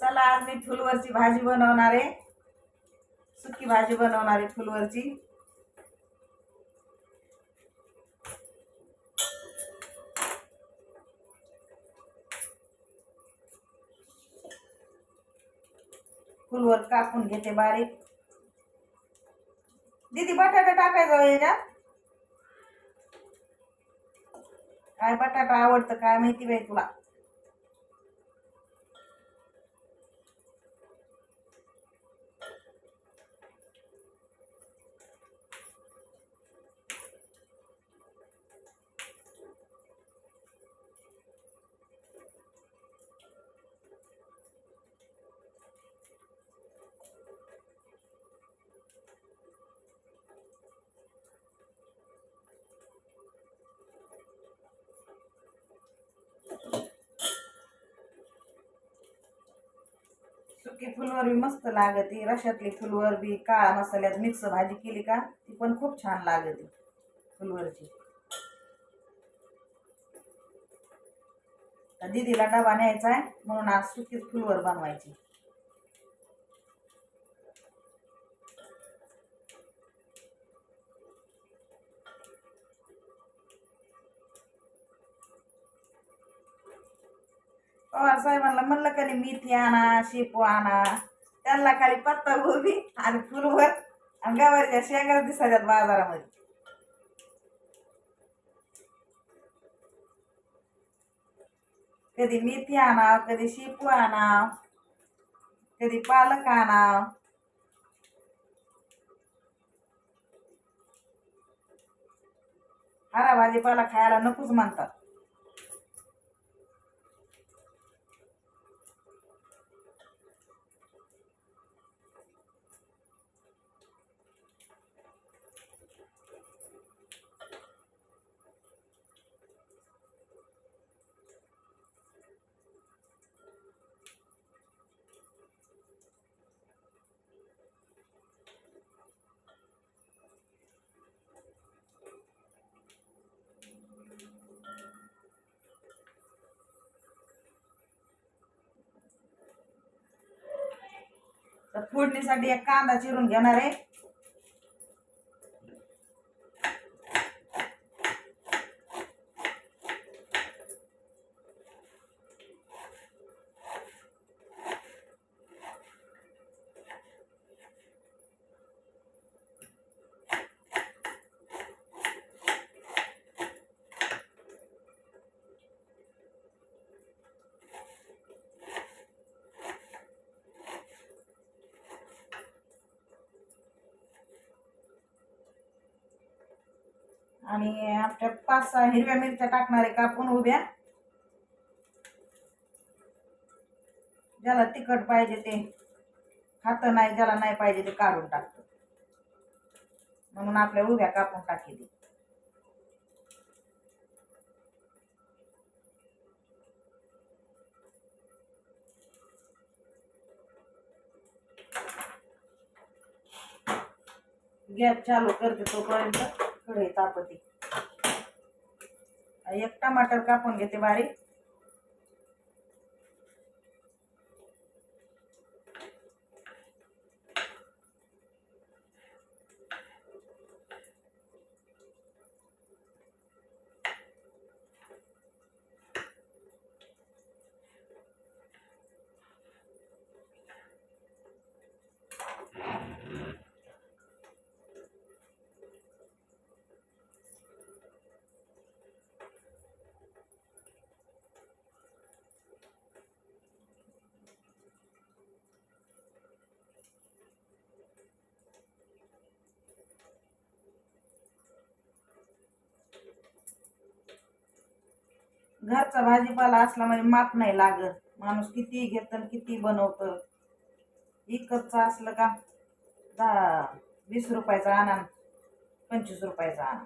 चला आज मी फुलवरची भाजी बनवणार आहे. सुकी भाजी बनवणार आहे फुलवरची. फुलवर कापून घेते बारीक. दीदी बटाटा टाकायचा याच्यात. काय बटाटा आवडतं काय माहिती बाई तुला? सुकी फुलवर बी मस्त लागते. रशातली फुलवर बी काळा मसाल्यात मिक्स भाजी केली का ती पण खूप छान लागते फुलवरची. तर दीदीला डबा न्यायचा आहे म्हणून आज सुकीच फुलवर बनवायची. पवार साहेबांना म्हणलं कधी मेथी आणा शेपू आणा. त्यांना खाली पत्ता गोबी आणि फुलवर आणि गवारीच्या शेंगा दिसायच्यात बाजारामध्ये. कधी मेथी आणा कधी शेपू आणा कधी पालक आणा. हरा भाजीपाला खायला नकोच म्हणतात. फोडणीसाठी एक कांदा चिरून घेणार आहे. आणि आपल्या पाच सहा हिरव्या मिरच्या टाकणार आहे कापून उभ्या. ज्याला तिखट पाहिजे ते खातं नाही ज्याला नाही पाहिजे ते काढून टाकतो. म्हणून आपल्या उभ्या कापून टाकेल. गॅस चालू करते तोपर्यंत. कढई तापती. एक टमाटर कापून घेते बारीक. घरचा भाजीपाला असला म्हणजे माप नाही लागत. माणूस किती घेत किती बनवतं. विकतचा असलं का दहा वीस रुपयाचा आणा पंचवीस रुपयाचा आणा.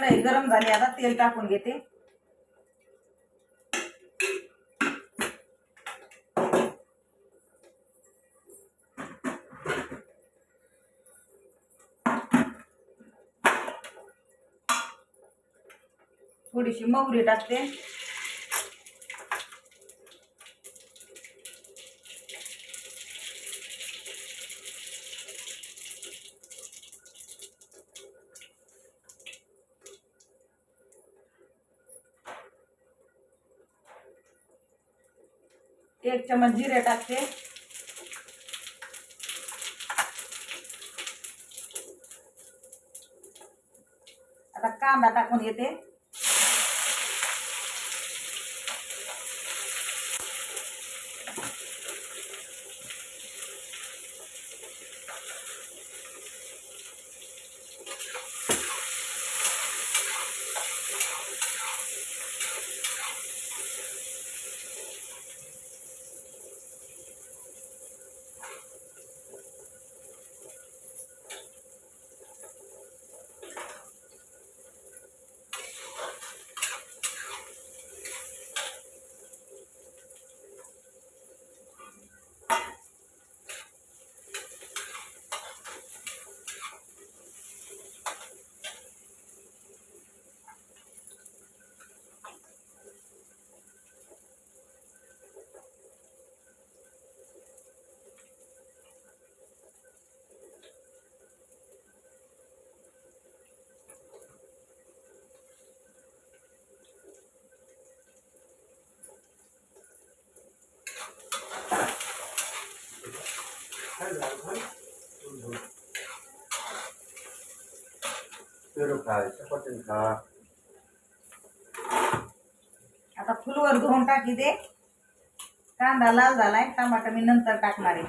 कढई गरम झाली आता तेल टाकून घेते. थोडीशी मोहरी टाकते. एक चमच जिरे टाकते. आता कांदा टाकून घेते. पेरू खा खा आता फुलवर धुवून टाकी दे. कांदा लाल झालाय टमाटा मी नंतर टाकणार आहे.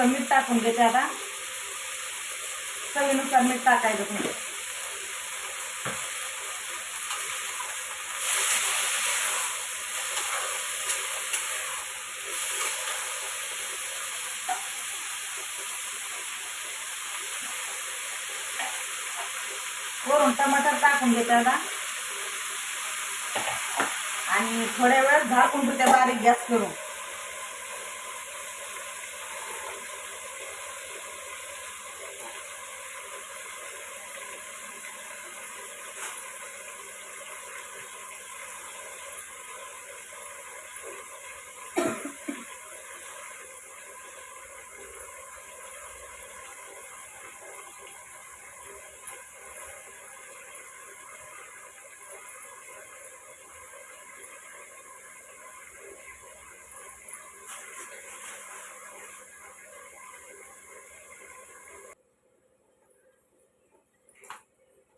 थोडंसं मीठ टाकून घेते आता. चवीनुसार मीठ टाकायचं तुम्ही वरून टमाटर टाकून घेते आता. आणि थोड्या वेळ झाकून तुझ्या बारीक गॅस करून.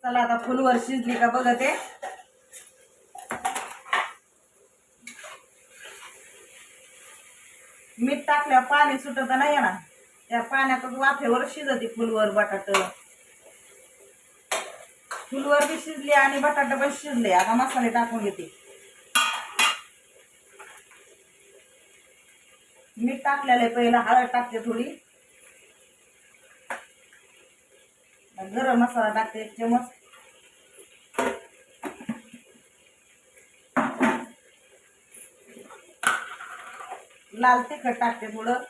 चला आता फुलवर शिजली का बघते मीठ टाकल्यावर पाणी सुटत नाही ना. त्या पाण्यातच वाफेवर शिजते फुलवर बटाट. फुलवर बी शिजली आणि बटाटा पण शिजले. आता मसाले टाकून घेते. मीठ टाकलेलं आहे पहिला हळद टाकते थोडी. गरम मसाला टाकते एक चमच लाल तिखट टाकते थोडं.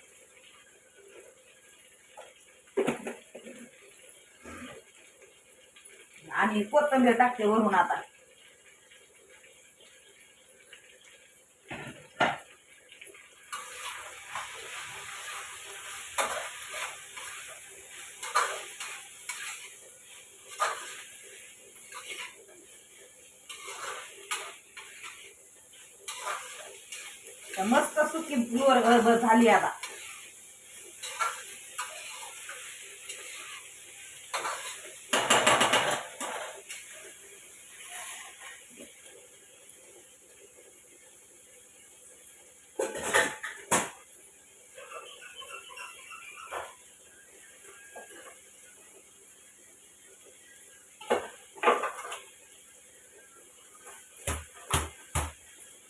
आणि कोथिंबीर टाकते वरून आता. प्युअर झाली आता.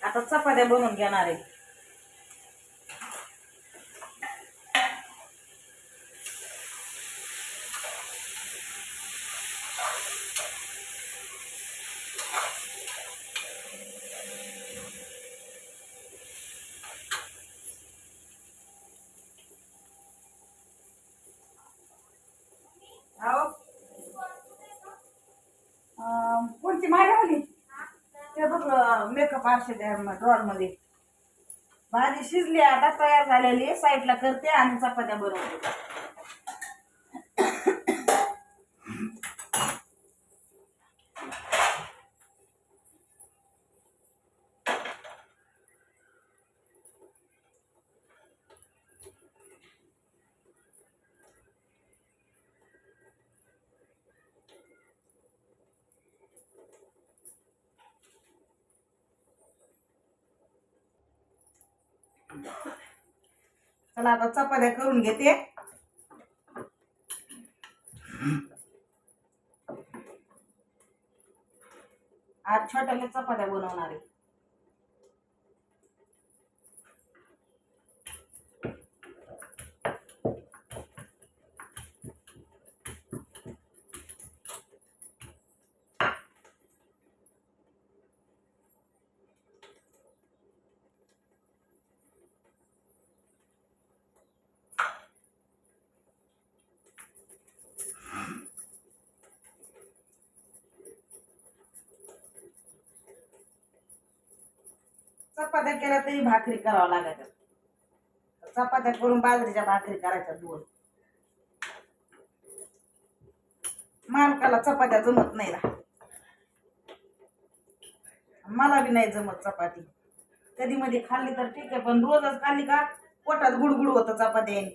आता चपात्या बनवून घेणार आहे. मेकअप आरशे भाजी शिजली आता तयार झालेली साईडला करते आणि चपात्या बनवते. चला आता चपात्या करून घेते. आज छोट्याला चपात्या बनवणार आहे. चपात्या केल्या तरी भाकरी करावं लागायचं चपात्या करून बाजरीच्या भाकरी करायच्या दोन. मालकाला चपात्या जमत नाही ना मला बी नाही जमत चपाती. कधी मध्ये खाल्ली तर ठीक आहे पण रोजच खाल्ली का पोटात गुडगुड होतं चपात्याने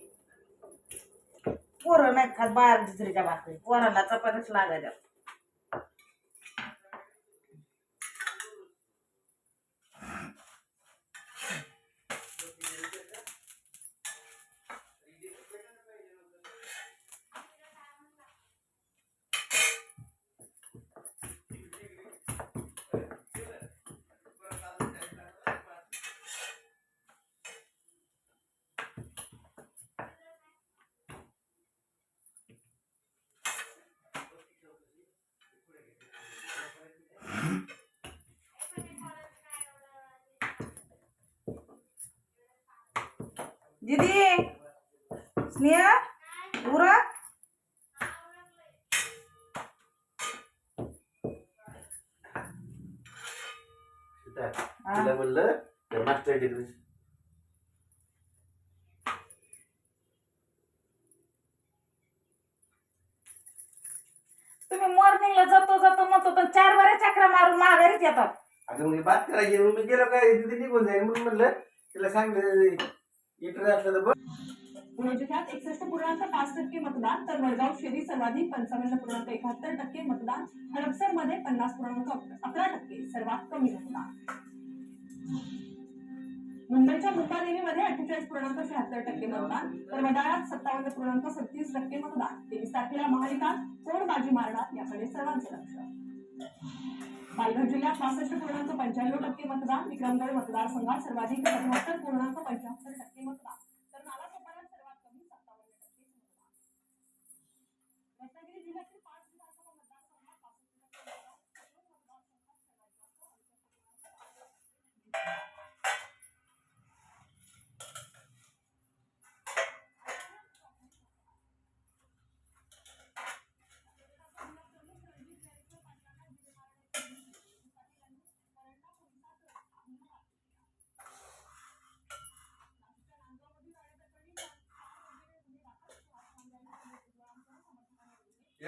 पोरं नाही खात बाहेर दुसरीच्या भाकरी. पोराला चपात्याच लागायच्या. दीदी स्नेहा उरा. सीता, तिला म्हणलं त्या मास्टर डिग्री तुम्ही मॉर्निंगला जातो जातो म्हणतो तर चार बऱ्या चक्रा मारून माघारीच येतात. अगं मग बात करायची मग मी गेलो काय? तिथे निघून जाईल म्हणून म्हणलं तिला सांगितलं इंटरव्ह्यू असलं तर पुणे जिल्ह्यात एकसष्ट पूर्णांक पाच टक्के मतदान तर वडगाव शहरी सर्वाधिक पंचावन्न पूर्णांक एकाहत्तर टक्के मतदान हडपसरमध्ये पन्नास पूर्णांक अकरा टक्के सर्वात कमी मतदान. मुंबईच्या मुंबादेवीमध्ये अठ्ठेचाळीस पूर्णांक शहात्तर टक्के मतदान तर वडाळ्यात सत्तावन्न पूर्णांक सत्तीस टक्के मतदान. तेवीस तारखेला महाविकास कोण बाजी मारणार याकडे सर्वांचे लक्ष. पालघर जिल्ह्यात पासष्ट पूर्णांक पंच्याण्णव टक्के मतदान विक्रमगड मतदारसंघात सर्वाधिक सत्याहत्तर पूर्णांक पंच्याहत्तर टक्के मतदान.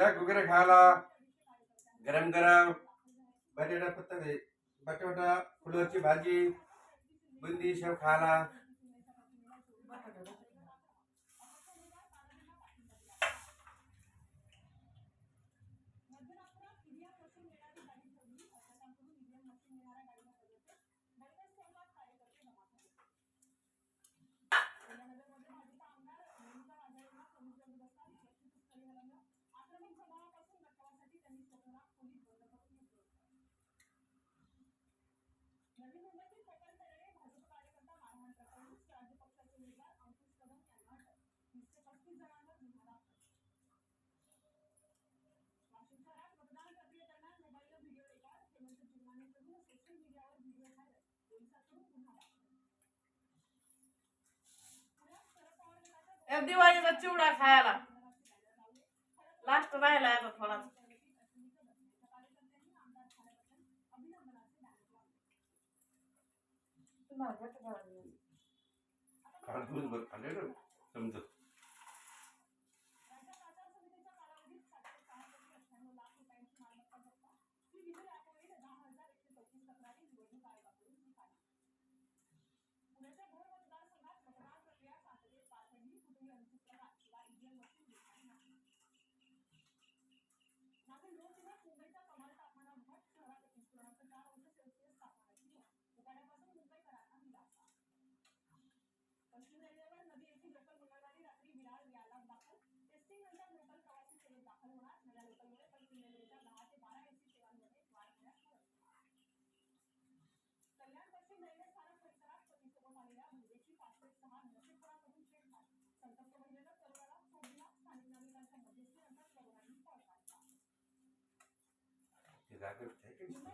या घुगऱ्या खायला गरम गरम बटाटा पत्ता बटाटा फुलाची भाजी बुंदी शेव खायला. एक दिवाळीचा चिवडा खायला. लास्ट राहिला बटाटा लागला. काल खाल्ले ना. समजत पश्चिम रेल्वेवर नदी येथील लोकल मंगळवारी रात्री विरार यार्डात दाखल। टेस्टिंग नंतर लोकल प्रवासी सेवेत दाखल होणार नव्या लोकलमुळे पश्चिम रेल्वेच्या दहा ते बारा एसी सेवांमध्ये वाढ होण्यास कल्याण पश्चिम रेल्वे स्थानक परिसरात पतीसोबत आलेल्या मुलगीची पाचशे सहा नशेखोराकडून छेडछाड संतप्त महिलेनं तरुणाला सोड दिला स्थानिक नागरिकांच्या मध्यस्थीनंतर तरुणांनी पळ काढला ते जागा आहे की नाही?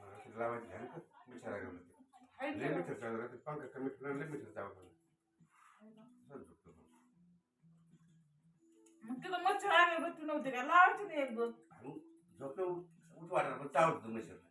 मला मग तिथं मच्छर आले बघ नव्हते का? लावायचे नाही एक दोन झोपे उठ उठ वाटणार पण चावत होतं मशीन